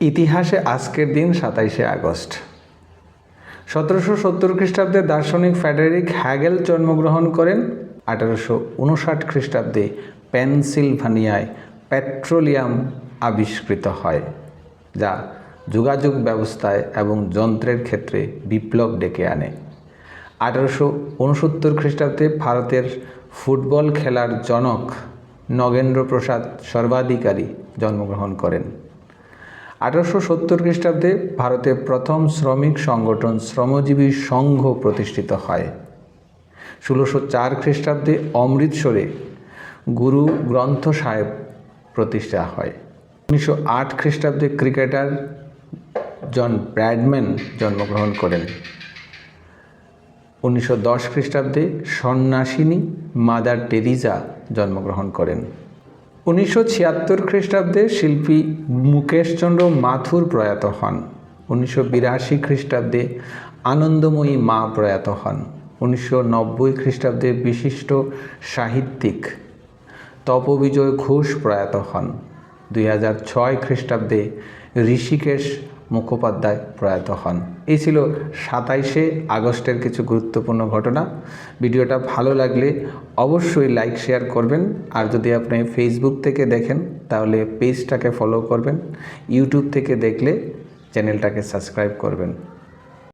ইতিহাসে আজকের দিন সাতাইশে আগস্ট। সতেরোশো সত্তর খ্রিস্টাব্দে দার্শনিক ফ্যাডারিক হ্যাগেল জন্মগ্রহণ করেন। আঠারোশো উনষাট খ্রিস্টাব্দে পেনসিলভানিয়ায় পেট্রোলিয়াম আবিষ্কৃত হয়, যা যোগাযোগ ব্যবস্থায় এবং যন্ত্রের ক্ষেত্রে বিপ্লব ডেকে আনে। আঠারোশো উনসত্তর খ্রিস্টাব্দে ভারতের ফুটবল খেলার জনক নগেন্দ্র প্রসাদ সর্বাধিকারী জন্মগ্রহণ করেন। আঠারোশো সত্তর খ্রিস্টাব্দে ভারতে প্রথম শ্রমিক সংগঠন শ্রমজীবী সংঘ প্রতিষ্ঠিত হয়। ষোলোশো চার খ্রিস্টাব্দে অমৃতসরে গুরু গ্রন্থ সাহেব প্রতিষ্ঠা হয়। উনিশশো আট খ্রিস্টাব্দে ক্রিকেটার জন ব্র্যাডম্যান জন্মগ্রহণ করেন। উনিশশো দশ খ্রিস্টাব্দে সন্ন্যাসিনী মাদার টেরিজা জন্মগ্রহণ করেন। উনিশশো ছিয়াত্তর খ্রিস্টাব্দে শিল্পী মুকেশচন্দ্র মাথুর প্রয়াত হন। উনিশশো বিরাশি খ্রিস্টাব্দে আনন্দময়ী মা প্রয়াত হন। উনিশশো নব্বই খ্রিস্টাব্দে বিশিষ্ট সাহিত্যিক তপবিজয় ঘোষ প্রয়াত হন। দুই হাজার ছয় খ্রিস্টাব্দে ঋষিকেশ মুখোপাধ্যায় প্রয়াত হন। এই ছিল সাতাইশে আগস্টের কিছু গুরুত্বপূর্ণ ঘটনা। ভিডিওটা ভালো লাগলে অবশ্যই লাইক, শেয়ার করবেন। আর যদি আপনি ফেসবুক থেকে দেখেন, তাহলে পেজটাকে ফলো করবেন। ইউটিউব থেকে দেখলে চ্যানেলটাকে সাবস্ক্রাইব করবেন।